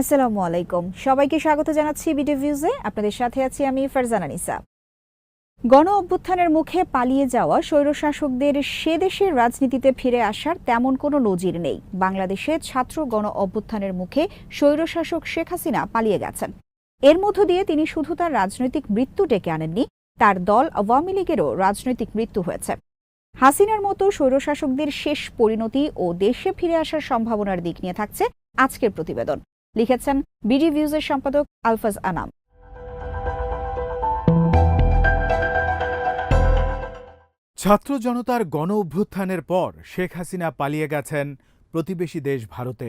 আসসালামু আলাইকুম। সবাইকে স্বাগত জানাচ্ছি বিডি ভিউজে আপনাদের সাথে আছি আমি ফারজানা নিসা। গণ অভ্যুত্থানের মুখে পালিয়ে যাওয়া স্বৈরশাসকদের সে দেশের রাজনীতিতে ফিরে আসার তেমন কোনো নজির নেই। বাংলাদেশে ছাত্র গণ অভ্যুত্থানের মুখে স্বৈরশাসক শেখ হাসিনা পালিয়ে গেছেন। এর মধ্য দিয়ে তিনি শুধু তার রাজনৈতিক মৃত্যু ডেকে আনেননি, তার দল আওয়ামী লীগেরও রাজনৈতিক মৃত্যু হয়েছে। হাসিনার মতো স্বৈরশাসকদের শেষ পরিণতি ও দেশে ফিরে আসার সম্ভাবনার দিক নিয়ে থাকছে আজকের প্রতিবেদন। লিখেছেন বিডি ভিউজের সম্পাদক আলফাজ আনাম। ছাত্র জনতার গণ অভ্যুত্থানের পর শেখ হাসিনা পালিয়ে গেছেন প্রতিবেশী দেশ ভারতে।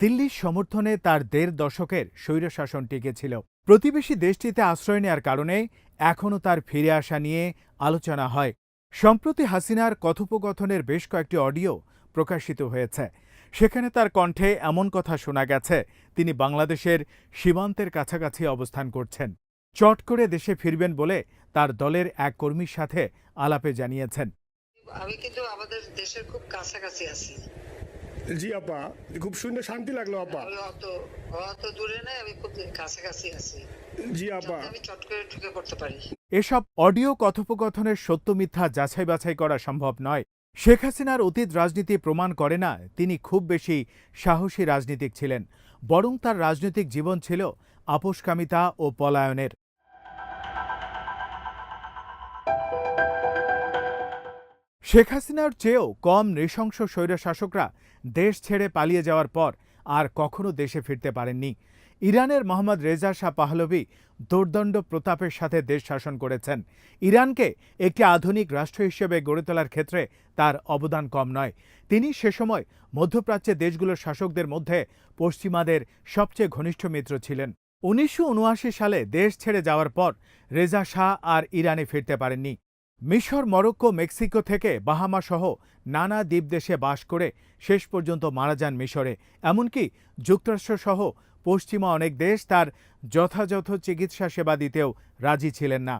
দিল্লির সমর্থনে তার দেড় দশকের স্বৈরশাসন টিকেছিল। প্রতিবেশী দেশটিতে আশ্রয় নেয়ার কারণে এখনও তার ফিরে আসা নিয়ে আলোচনা হয়। সম্প্রতি হাসিনার কথোপকথনের বেশ কয়েকটি অডিও প্রকাশিত হয়েছে। সেখানে তার কণ্ঠে এমন কথা শোনা গেছে তিনি বাংলাদেশের সীমান্তের কাছাকাছি অবস্থান করছেন। চট করে দেশে ফিরবেন বলে তার দলের এক কর্মীর সাথে আলাপে জানিয়েছেন। আমি কিন্তু আমাদের দেশের খুব কাছাকাছি আছি। জি আপা খুব শুনে শান্তি লাগল আপা। অত অত দূরে নাই আমি খুব কাছাকাছি আছি। জি আপা। আমি চট করে ঢুকে পড়তে পারি। এসব অডিও কথোপকথনের সত্য মিথ্যা যাচাই বাছাই করা সম্ভব নয়। শেখ হাসিনার অতীত রাজনীতি প্রমাণ করে না, তিনি খুব বেশি সাহসী রাজনীতিক ছিলেন, বরং তার রাজনৈতিক জীবন ছিল আপোষকামিতা ও পলায়নের। শেখ হাসিনার চেয়েও কম নৃশংস স্বৈরশাসকরা দেশ ছেড়ে পালিয়ে যাওয়ার পর আর কখনো দেশে ফিরতে পারেননি। ইরানের মোহাম্মদ রেজা শাহ পাহলভি দুর্দণ্ড প্রতাপের সাথে দেশ শাসন করেছেন। ইরানকে একটি আধুনিক রাষ্ট্র হিসেবে গড়ে তোলার ক্ষেত্রে তার অবদান কম নয়। তিনি সে সময় মধ্যপ্রাচ্যের দেশগুলোর শাসকদের মধ্যে পশ্চিমাদের সবচেয়ে ঘনিষ্ঠ মিত্র ছিলেন। উনিশশো উনআশি সালে দেশ ছেড়ে যাওয়ার পর রেজা শাহ আর ইরানে ফিরতে পারেননি। মিশর, মরক্কো, মেক্সিকো থেকে বাহামা সহ নানা দ্বীপদেশে বাস করে শেষ পর্যন্ত মারা যান মিশরে। এমনকি যুক্তরাষ্ট্রসহ পশ্চিমা অনেক দেশ তার যথাযথ চিকিৎসা সেবা দিতেও রাজি ছিলেন না।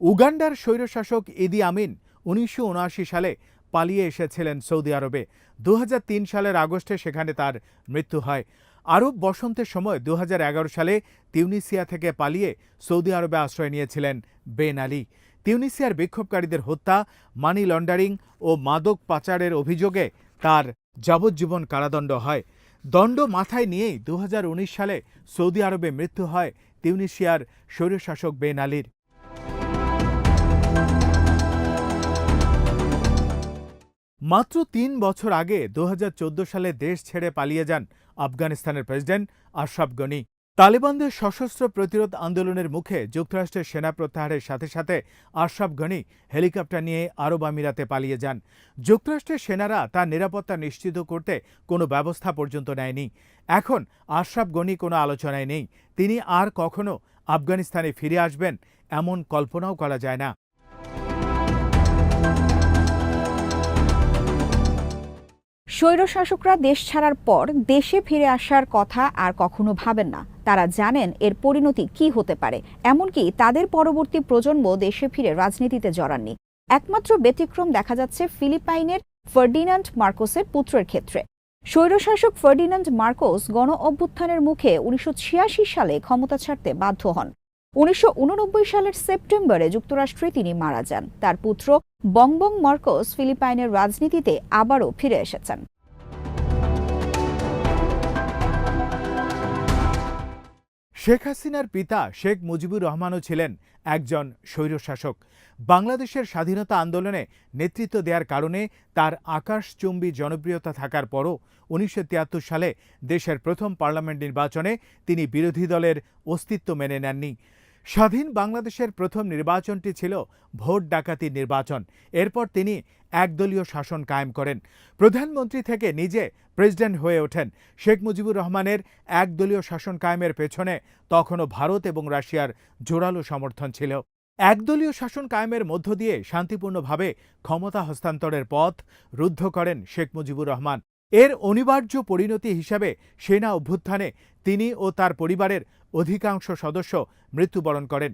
উগান্ডার স্বৈরশাসক ইদি আমিন উনিশশো উনআশি সালে পালিয়ে এসেছিলেন সৌদি আরবে। দু হাজার তিন সালের আগস্টে সেখানে তার মৃত্যু হয়। আরব বসন্তের সময় দু হাজার এগারো সালে তিউনিসিয়া থেকে পালিয়ে সৌদি আরবে আশ্রয় নিয়েছিলেন বেন আলী। তিউনিসিয়ার বিক্ষোভকারীদের হত্যা, মানি লন্ডারিং ও মাদক পাচারের অভিযোগে তার যাবজ্জীবন কারাদণ্ড হয়। দণ্ড মাথায় নিয়েই দু হাজার উনিশ সালে সৌদি আরবে মৃত্যু হয় তিউনিসিয়ার স্বৈরশাসক বেন আলীর। মাত্র তিন বছর আগে দু হাজার চৌদ্দ সালে দেশ ছেড়ে পালিয়ে যান আফগানিস্তানের প্রেসিডেন্ট আশরাফ গনি। তালেবানদের সশস্ত্র প্রতিরোধ আন্দোলনের মুখে যুক্তরাষ্ট্রের সেনা প্রত্যাহারের সাথে সাথে আশরাফ ঘনি হেলিকপ্টার নিয়ে আরব আমিরাতে পালিয়ে যান। যুক্তরাষ্ট্রের সেনারা তার নিরাপত্তা নিশ্চিত করতে কোনো ব্যবস্থা পর্যন্ত নেয়নি। এখন আশরাফ গনি কোনো আলোচনায় নেই। তিনি আর কখনো আফগানিস্তানে ফিরে আসবেন এমন কল্পনাও করা যায় না। স্বৈরশাসকরা দেশ ছাড়ার পর দেশে ফিরে আসার কথা আর কখনো ভাবেন না। তারা জানেন এর পরিণতি কি হতে পারে। এমনকি তাদের পরবর্তী প্রজন্ম দেশে ফিরে রাজনীতিতে জড়াননি। একমাত্র ব্যতিক্রম দেখা যাচ্ছে ফিলিপাইনের ফার্ডিনান্ড মার্কোসের পুত্রের ক্ষেত্রে। স্বৈরশাসক ফার্ডিনান্ড মার্কোস গণ অভ্যুত্থানের মুখে উনিশশো ছিয়াশি সালে ক্ষমতা ছাড়তে বাধ্য হন। উনিশশো উননব্বই সালের সেপ্টেম্বরে যুক্তরাষ্ট্রে তিনি মারা যান। তার পুত্র বংবং মার্কোস ফিলিপাইনের রাজনীতিতে আবারও ফিরে এসেছেন। শেখ হাসিনার পিতা শেখ মুজিবুর রহমানও ছিলেন একজন স্বৈরশাসক। বাংলাদেশের স্বাধীনতা আন্দোলনে নেতৃত্ব দেওয়ার কারণে তার আকাশচুম্বী জনপ্রিয়তা থাকার পরও উনিশশো তিয়াত্তর সালে দেশের প্রথম পার্লামেন্ট নির্বাচনে তিনি বিরোধী দলের অস্তিত্ব মেনে নেননি। স্বাধীন বাংলাদেশের প্রথম নির্বাচনটি ছিল ভোট ডাকাতি নির্বাচন। এরপর তিনি একদলীয় শাসন কায়েম করেন। প্রধানমন্ত্রী থেকে নিজে প্রেসিডেন্ট হয়ে ওঠেন। শেখ মুজিবুর রহমানের একদলীয় শাসন কায়েমের পেছনে তখনও ভারত এবং রাশিয়ার জোরালো সমর্থন ছিল। একদলীয় শাসন কায়েমের মধ্য দিয়ে শান্তিপূর্ণভাবে ক্ষমতা হস্তান্তরের পথ রুদ্ধ করেন শেখ মুজিবুর রহমান। এর অনিবার্য পরিণতি হিসাবে সেনা অভ্যুত্থানে তিনি ও তার পরিবারের অধিকাংশ সদস্য মৃত্যুবরণ করেন।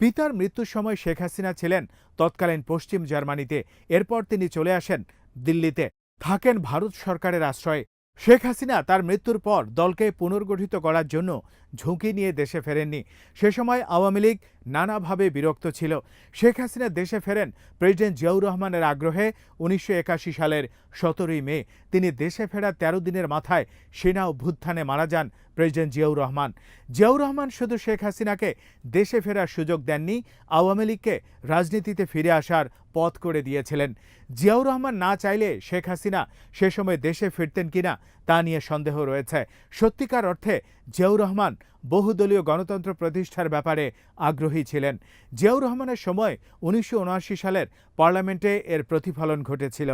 পিতার মৃত্যুর সময় শেখ হাসিনা ছিলেন তৎকালীন পশ্চিম জার্মানিতে। এরপর তিনি চলে আসেন দিল্লিতে। থাকেন ভারত সরকারের আশ্রয়ে। শেখ হাসিনা তার মৃত্যুর পর দলকে পুনর্গঠিত করার জন্য ঝুঁকি নিয়ে দেশে ফেরেননি। সে সময় আওয়ামী লীগ নানাভাবে বিরক্ত ছিল। শেখ হাসিনা দেশে ফেরেন প্রেসিডেন্ট জিয়াউর রহমানের আগ্রহে উনিশশো একাশি সালের সতেরোই মে। তিনি দেশে ফেরা তেরো দিনের মাথায় সেনা অভ্যুত্থানে মারা যান প্রেসিডেন্ট জিয়াউর রহমান। জিয়াউর রহমান শুধু শেখ হাসিনাকে দেশে ফেরার সুযোগ দেননি, আওয়ামী লীগকে রাজনীতিতে ফিরে আসার পথ করে দিয়েছিলেন। জিয়াউর রহমান না চাইলে শেখ হাসিনা সে সময় দেশে ফিরতেন কিনা তা নিয়ে সন্দেহ রয়েছে। সত্যিকার অর্থে জিয়াউর রহমান বহুদলীয় গণতন্ত্র প্রতিষ্ঠার ব্যাপারে আগ্রহী ছিলেন। জিয়াউর রহমানের সময় উনিশশো উনআশি সালের পার্লামেন্টে এর প্রতিফলন ঘটেছিল।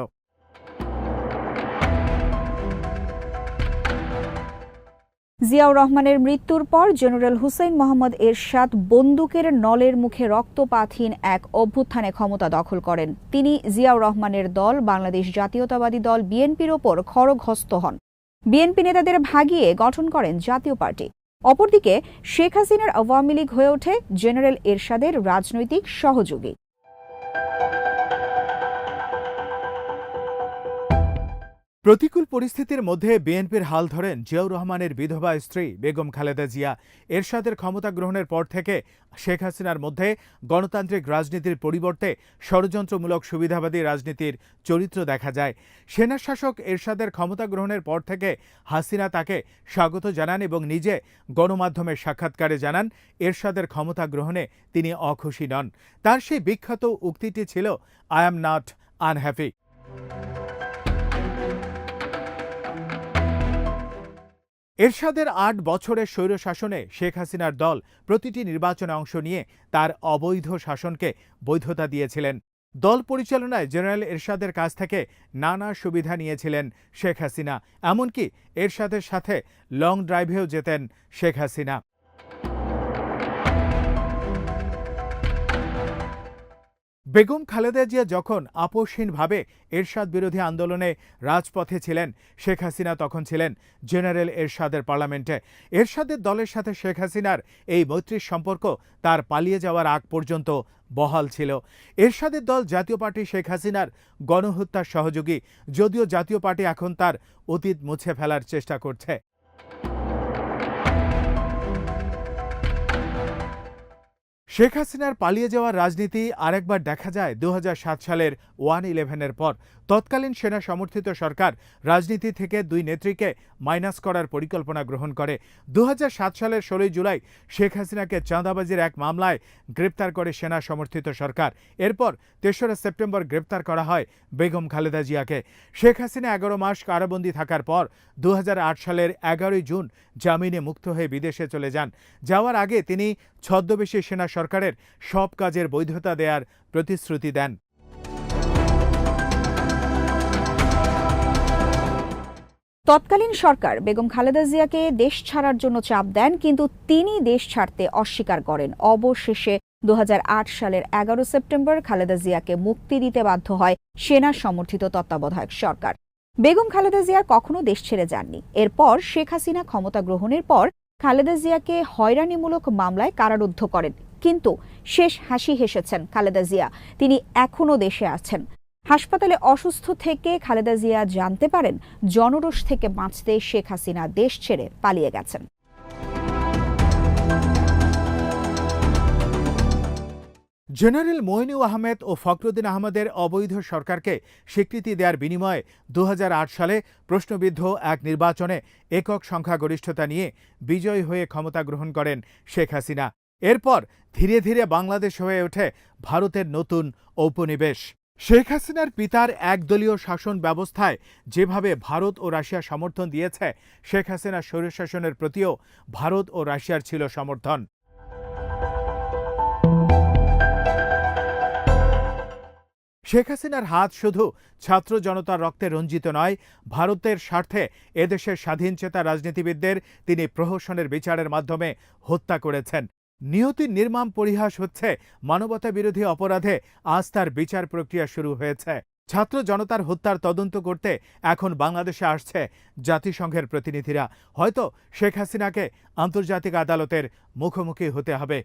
জিয়াউর রহমানের মৃত্যুর পর জেনারেল হুসেইন মোহাম্মদ এরশাদ বন্দুকের নলের মুখে রক্তপাতহীন এক অভ্যুত্থানে ক্ষমতা দখল করেন। তিনি জিয়াউর রহমানের দল, বাংলাদেশ জাতীয়তাবাদী দল, বিএনপির ওপর খড়গহস্ত হন। বিএনপি নেতাদের ভাগিয়ে গঠন করেন জাতীয় পার্টি। অপরদিকে, শেখ হাসিনার আওয়ামী লীগ হয়ে ওঠে জেনারেল এরশাদের রাজনৈতিক সহযোগী। প্রতিকূল পরিস্থিতির মধ্যে বিএনপির হাল ধরেন জিয়াউর রহমানের বিধবা স্ত্রী বেগম খালেদা জিয়া। এরশাদের ক্ষমতা গ্রহণের পর থেকে শেখ হাসিনার মধ্যে গণতান্ত্রিক রাজনীতির পরিবর্তে ষড়যন্ত্রমূলক সুবিধাবাদী রাজনীতির চরিত্র দেখা যায়। সেনা শাসক এরশাদের ক্ষমতা গ্রহণের পর থেকে হাসিনা তাকে স্বাগত জানান এবং নিজে গণমাধ্যমের সাক্ষাৎকারে জানান এরশাদের ক্ষমতা গ্রহণে তিনি অখুশি নন। তার সেই বিখ্যাত উক্তিটি ছিল আই অ্যাম নট আনহ্যাপি এরশাদের আট বছরের স্বৈরশাসনে শেখ হাসিনার দল প্রতিটি নির্বাচনে অংশ নিয়ে তার অবৈধ শাসনকে বৈধতা দিয়েছিলেন। দল পরিচালনায় জেনারেল এরশাদের কাছ থেকে নানা সুবিধা নিয়েছিলেন শেখ হাসিনা। এমনকি এরশাদের সাথে লং ড্রাইভেও যেতেন শেখ হাসিনা। বেগম খালেদা জিয়া যখন আপোষহীনভাবে এরশাদ বিরোধী আন্দোলনে রাজপথে ছিলেন, শেখ হাসিনা তখন ছিলেন জেনারেল এরশাদের পার্লামেন্টে। এরশাদের দলের সাথে শেখ হাসিনার এই মৈত্রীর সম্পর্ক তার পালিয়ে যাওয়ার আগ পর্যন্ত বহাল ছিল। এরশাদের দল জাতীয় পার্টি শেখ হাসিনার গণহত্যার সহযোগী, যদিও জাতীয় পার্টি এখন তার অতীত মুছে ফেলার চেষ্টা করছে। শেখ হাসিনার পালিয়ে যাওয়ার রাজনীতি আরেকবার দেখা যায় দু হাজার সাত সালের ওয়ান ইলেভেনের পর। তৎকালীন সেনা সমর্থিত সরকার রাজনীতি থেকে দুই নেত্রীকে মাইনাস করার পরিকল্পনা গ্রহণ করে। দু হাজার সাত সালের ষোলোই জুলাই শেখ হাসিনাকে চাঁদাবাজির এক মামলায় গ্রেপ্তার করে সেনা সমর্থিত সরকার। এরপর তেসরা সেপ্টেম্বর গ্রেপ্তার করা হয় বেগম খালেদা জিয়াকে। শেখ হাসিনা এগারো মাস কারাবন্দী থাকার পর দু হাজার আট সালের এগারোই জুন জামিনে মুক্ত হয়ে বিদেশে চলে যান। যাওয়ার আগে তিনি ছদ্মবেশী সেনা সরকারের সব কাজের বৈধতা দেয়ার প্রতিশ্রুতি দেন। তৎকালীন সরকার বেগম খালেদা জিয়াকে দেশ ছাড়ার জন্য চাপ দেন, কিন্তু তিনি দেশ ছাড়তে অস্বীকার করেন। অবশেষে দু হাজার আট সালের এগারো সেপ্টেম্বর খালেদা জিয়াকে মুক্তি দিতে বাধ্য হয় সেনা সমর্থিত তত্ত্বাবধায়ক সরকার। বেগম খালেদা জিয়া কখনো দেশ ছেড়ে যাননি। এরপর শেখ হাসিনা ক্ষমতা গ্রহণের পর খালেদা জিয়াকে হয়রানিমূলক মামলায় কারারুদ্ধ করেন কিন্তু শেষ হাসি হেসেছেন খালেদা জিয়া। তিনি এখনও দেশে আছেন। হাসপাতালে অসুস্থ থেকে খালেদা জিয়া জানতে পারেন, জনরোষ থেকে বাঁচতে শেখ হাসিনা দেশ ছেড়ে পালিয়ে গেছেন। জেনারেল মইনু আহমেদ ও ফখরুদ্দিন আহমেদের অবৈধ সরকারকে স্বীকৃতি দেওয়ার বিনিময়ে দু হাজার আট সালে প্রশ্নবিদ্ধ এক নির্বাচনে একক সংখ্যাগরিষ্ঠতা নিয়ে বিজয়ী হয়ে ক্ষমতা গ্রহণ করেন শেখ হাসিনা। এরপর ধীরে ধীরে বাংলাদেশ হয়ে ওঠে ভারতের নতুন ঔপনিবেশ। শেখ হাসিনার পিতার একদলীয় শাসন ব্যবস্থায় যেভাবে ভারত ও রাশিয়া সমর্থন দিয়েছে, শেখ হাসিনার স্বৈরশাসনের প্রতিও ভারত ও রাশিয়ার ছিল সমর্থন। শেখ হাসিনার হাত শুধু ছাত্র জনতার রক্তে রঞ্জিত নয়, ভারতের স্বার্থে এদেশের স্বাধীনচেতা রাজনীতিবিদদের তিনি প্রহসনের বিচারের মাধ্যমে হত্যা করেছেন। নিয়তির নির্মাম পরিহাস হচ্ছে। মানবতা বিরোধী অপরাধে আজ তার বিচার প্রক্রিয়া শুরু হয়েছে। ছাত্র জনতার হত্যার তদন্ত করতে এখন বাংলাদেশে আসছে জাতিসংঘের প্রতিনিধিরা। হয়তো শেখ হাসিনাকে আন্তর্জাতিক আদালতের মুখোমুখি হতে হবে।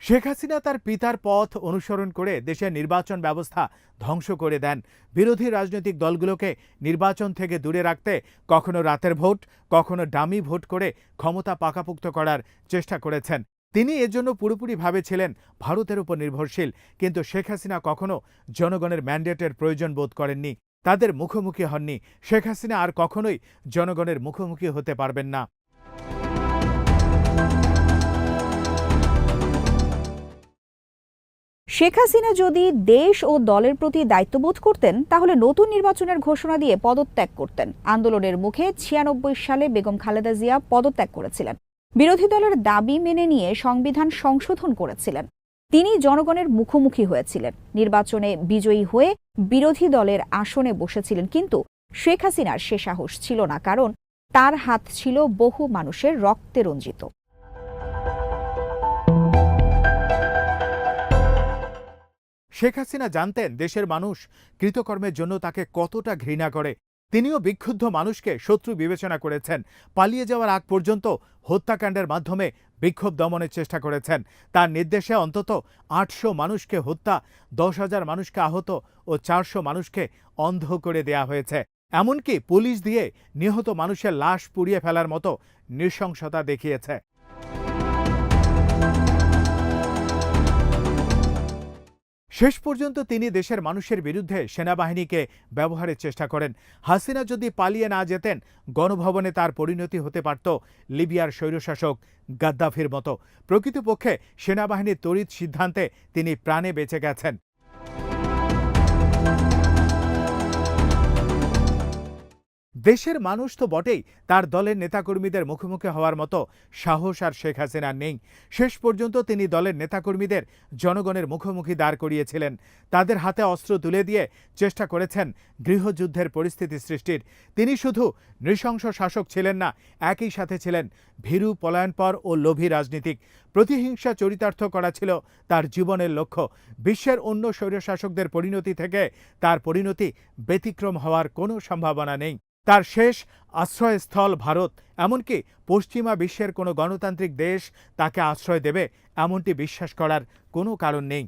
শেখ হাসিনা তার পিতার পথ অনুসরণ করে দেশের নির্বাচন ব্যবস্থা ধ্বংস করে দেন। বিরোধী রাজনৈতিক দলগুলোকে নির্বাচন থেকে দূরে রাখতে কখনো রাতের ভোট, কখনো ডামি ভোট করে ক্ষমতা পাকাপুক্ত করার চেষ্টা করেছেন। তিনি এজন্য পুরোপুরিভাবে ছিলেন ভারতের উপর নির্ভরশীল, কিন্তু শেখ হাসিনা কখনো জনগণের ম্যান্ডেটের প্রয়োজন বোধ করেননি। তাদের মুখোমুখি হননি। শেখ হাসিনা আর কখনোই জনগণের মুখোমুখি হতে পারবেন না। শেখ হাসিনা যদি দেশ ও দলের প্রতি দায়িত্ববোধ করতেন, তাহলে নতুন নির্বাচনের ঘোষণা দিয়ে পদত্যাগ করতেন। আন্দোলনের মুখে ছিয়ানব্বই সালে বেগম খালেদা জিয়া পদত্যাগ করেছিলেন। বিরোধী দলের দাবি মেনে নিয়ে সংবিধান সংশোধন করেছিলেন। তিনি জনগণের মুখোমুখি হয়েছিলেন। নির্বাচনে বিজয়ী হয়ে বিরোধী দলের আসনে বসেছিলেন, কিন্তু শেখ হাসিনার সে সাহস ছিল না, কারণ তার হাত ছিল বহু মানুষের রক্তে রঞ্জিত। শেখ হাসিনা জানতেন দেশের মানুষ কৃতকর্মের জন্য তাকে কতটা ঘৃণা করে। তিনিও বিক্ষুব্ধ মানুষকে শত্রু বিবেচনা করেছেন। পালিয়ে যাওয়ার আগ পর্যন্ত হত্যাকাণ্ডের মাধ্যমে বিক্ষোভ দমনের চেষ্টা করেছেন। তার নির্দেশে অন্তত আটশো মানুষকে হত্যা, দশ হাজার মানুষকে আহত ও চারশো মানুষকে অন্ধ করে দেয়া হয়েছে। এমনকি পুলিশ দিয়ে নিহত মানুষের লাশ পুড়িয়ে ফেলার মতো নৃশংসতা দেখিয়েছে। শেষ পর্যন্ত তিনি দেশের মানুষের বিরুদ্ধে সেনাবাহিনীকে ব্যবহারের চেষ্টা করেন। হাসিনা যদি পালিয়ে না যেতেন, গণভবনে তার পরিণতি হতে পারত লিবিয়ার স্বৈরশাসক গাদ্দাফির মতো। প্রকৃতপক্ষে সেনাবাহিনীর তড়িৎ সিদ্ধান্তে তিনি প্রাণে বেঁচে গেছেন। দেশের মানুষ তো বটেই তার দলের নেতাকর্মীদের মুখোমুখি হওয়ার মতো সাহস আর শেখ হাসিনার নেই। শেষ পর্যন্ত তিনি দলের নেতাকর্মীদের জনগণের মুখোমুখি দাঁড় করিয়েছিলেন। তাদের হাতে অস্ত্র তুলে দিয়ে চেষ্টা করেছেন গৃহযুদ্ধের পরিস্থিতি সৃষ্টির। তিনি শুধু নৃশংস শাসক ছিলেন না, একই সাথে ছিলেন ভীরু পলায়নপর ও লোভী রাজনীতিক। প্রতিহিংসা চরিতার্থ করা ছিল তার জীবনের লক্ষ্য। বিশ্বের অন্য স্বৈরশাসকদের পরিণতি থেকে তার পরিণতি ব্যতিক্রম হওয়ার কোনো সম্ভাবনা নেই। তার শেষ আশ্রয়স্থল ভারত। এমনকি পশ্চিমা বিশ্বের কোনো গণতান্ত্রিক দেশ তাকে আশ্রয় দেবে এমনটি বিশ্বাস করার কোনো কারণ নেই।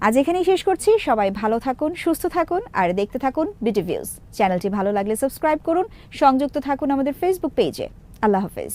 আজ এখানেই শেষ করছি। সবাই ভালো থাকুন, সুস্থ থাকুন আর দেখতে থাকুন বিটি ভিউজ চ্যানেলটি ভালো লাগলে সাবস্ক্রাইব করুন, সংযুক্ত থাকুন আমাদের ফেসবুক পেজে আল্লাহ হাফেজ।